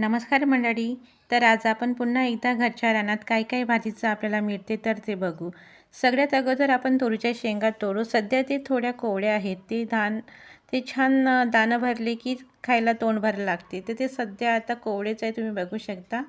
नमस्कार मंडळी. तर आज आपण पुन्हा एकदा घरच्या रानात काय काय भाजीचं आपल्याला मिळते तर ते बघू. सगळ्यात अगोदर आपण तोरीच्या शेंगा तोडू. सध्या ते थोड्या कोवळ्या आहेत. ते धान ते छान दाणं भरले की खायला तोंड भरायला लागते. तर ते सध्या आता कोवळेच आहे तुम्ही बघू शकता.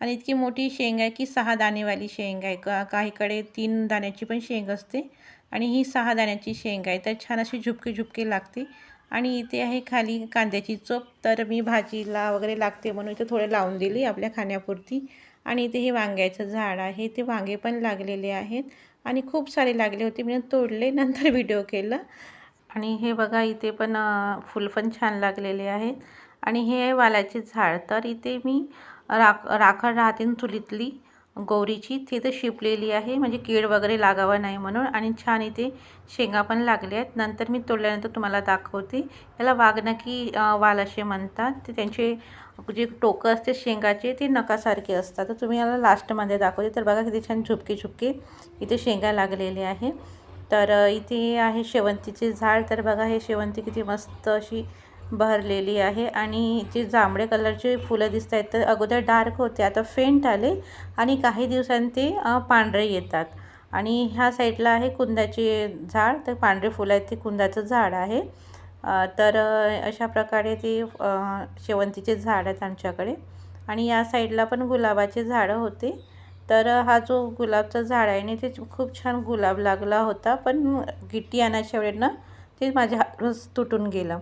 आणि इतकी मोठी शेंग आहे की सहा दाणेवाली शेंग आहे. का काहीकडे तीन दाण्याची पण शेंग असते आणि ही सहा दाण्याची शेंग आहे. तर छान अशी झुपके झुपके लागते. आणि इथे आहे खाली कांद्याची चोप. तर मी भाजीला वगैरे लागते म्हणून इथे थोडे लावून दिली आपल्या खाण्यापुरती. आणि इथे हे वांग्याचं झाड आहे. ते वांगे पण लागलेले आहेत. आणि खूप सारे लागले होते. मी तोडले नंतर व्हिडिओ केलं. आणि हे बघा इथे पण फुल पण छान लागलेले आहेत. आणि हे वालाचे झाड. तर इथे मी राख राखड राहते चुलीतली. गौरीची तिथं शिपलेली आहे. म्हणजे कीड वगैरे लागावं नाही म्हणून आणि छान इथे शेंगा पण लागल्या आहेत. नंतर मी तोडल्यानंतर तुम्हाला दाखवते. याला वाघनकी वाल असे म्हणतात. ते त्यांचे जे टोकं असते शेंगाचे ते नकासारखे असतात. तर तुम्ही याला लास्टमध्ये दाखवते. तर बघा किती छान झुपके झुपके इथे शेंगा लागलेले आहे. तर इथे आहे शेवंतीचे झाड. तर बघा हे शेवंती किती मस्त अशी बहरलेली आहे आणि जे जांभळे कलरचे फुलं दिसत आहेत तर अगोदर डार्क होते आता फेंट आले आणि काही दिवसांनी ते पांढरे येतात. आणि ह्या साईडला आहे कुंदाचे झाड तर पांढरे फुलं आहेत ते कुंदाचं झाड आहे. तर अशा प्रकारे ते शेवंतीचे झाड आहेत आमच्याकडे. आणि या साईडला पण गुलाबाचे झाडं होते. तर हा जो गुलाबचं झाड आहे ना ते खूप छान गुलाब लागला होता पण गिट्टी आणायच्या वेळेनं ते माझ्या हातच तुटून गेलं.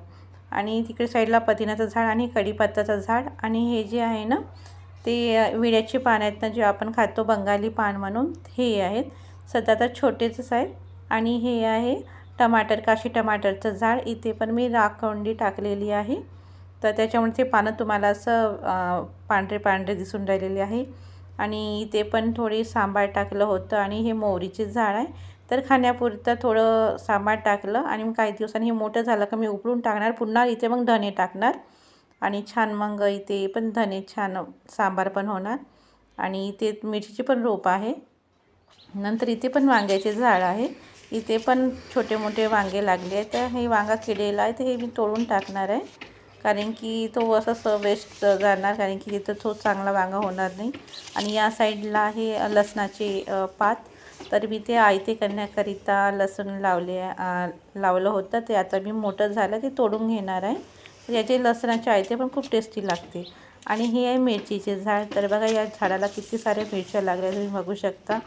आणि तिकडे साईडला पुदिन्याचं झाड आणि कढीपत्त्याचं झाड. आणि हे जे आहे ना ते विड्याची पानं आहेत ना जे आपण खातो बंगाली पान म्हणून हे आहेत. सध्या तर छोटेच आहेत. आणि हे आहे टमाटर काशी टमाटरचं झाड. इथे पण मी राखवंडी टाकलेली आहे. तर त्याच्यामुळे ते पानं तुम्हाला असं पांढरे पांढरे दिसून राहिलेले आहे. आणि इथे पण थोडी सांबार टाकलं होतं. आणि हे मोहरीचे झाड आहे. तर खाण्यापुरतं थोडं सांबार टाकलं आणि मग काही दिवसांनी हे मोठं झालं का मी उकळून टाकणार. पुन्हा इथे मग धने टाकणार. आणि छान मग इथे पण धने छान सांबार पण होणार. आणि इथे मिरचीची पण रोप आहे. नंतर इथे पण वांग्याचे झाड आहे. इथे पण छोटे मोठे वांगे लागले आहेत. तर हे वांगा किडेला आहे तर हे मी तोडून टाकणार आहे. कारण की तो असं वेस्ट जाणार. कारण की तिथं तो चांगला वांगा होणार नाही. आणि या साईडला आहे लसणाचे पात. तर मी ते आयते करण्याकरिता लसूण लावले लावलं होतं. ते आता मी मोठं झालं ते तोडून घेणार आहे. तर याचे लसणाचे आयते पण खूप टेस्टी लागते. आणि हे आहे मिरचीचे झाड. तर बघा या झाडाला किती साऱ्या मिरच्या लागल्या तुम्ही बघू शकता.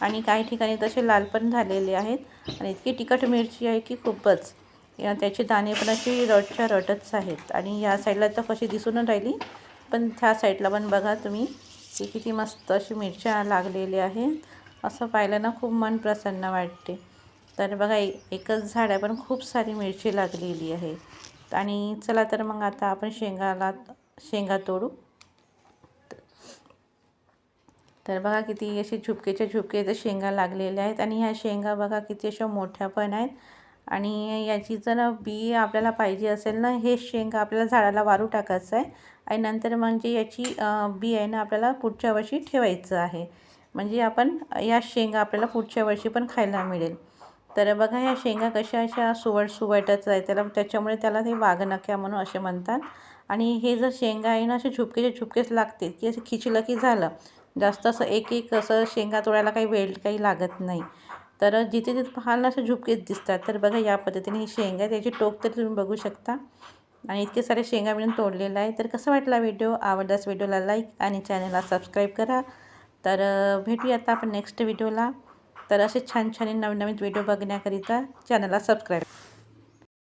आणि काही ठिकाणी तसे लाल पण झालेले आहेत. आणि इतकी तिखट मिरची आहे की खूपच. या त्याचे दाणे पण असे रटच्या रटच आहेत. आणि या साईडला तर कशी दिसून राहिली. पण त्या साईडला पण बघा तुम्ही ती किती मस्त अशी मिरच्या लागलेल्या आहेत. असं पाहिलं ना खूप मन प्रसन्न वाटते. तर बघा एकच झाड आहे पण खूप सारी मिरची लागलेली आहे. आणि चला तर मग आता आपण शेंगाला शेंगा तोडू. तर बघा किती असे झुपकेच्या झुपके तर शेंगा लागलेल्या आहेत. आणि ह्या शेंगा बघा किती अशा मोठ्या पण आहेत. आणि याची जर बी आपल्याला पाहिजे असेल ना हे शेंगा आपल्याला झाडाला वारू टाकायचं आहे. आणि नंतर म्हणजे याची बी आहे ना आपल्याला पुढच्या वर्षी ठेवायचं आहे. म्हणजे आपण या शेंगा आपल्याला पुढच्या वर्षी पण खायला मिळेल. तर बघा ह्या शेंगा कशा अशा सुवट सुवटच आहे त्याला त्याच्यामुळे त्याला ते वाघनक्या म्हणून असे म्हणतात. आणि हे जर शेंगा आहे ना असे झुपकेचे झुपकेच लागते की असं खिचलं की झालं जास्त असं एक एक असं शेंगा तोडायला काही वेळ काही लागत नाही. तर जिथे तिथे पाहाल ना असे झुपकेच दिसतात तर बघा या पद्धतीने ही शेंगा आहे त्याची टोक तरी तुम्ही बघू शकता. आणि इतके सारे शेंगा मिळून तोडलेला आहे. तर कसा वाटला व्हिडिओ? आवडल्यास व्हिडिओला लाईक आणि चॅनलला सबस्क्राईब करा. तर भेटूया आता आपण नेक्स्ट व्हिडिओला तर असे छान छान नवनवीन व्हिडिओ बघण्याकरिता चॅनलला सबस्क्राईब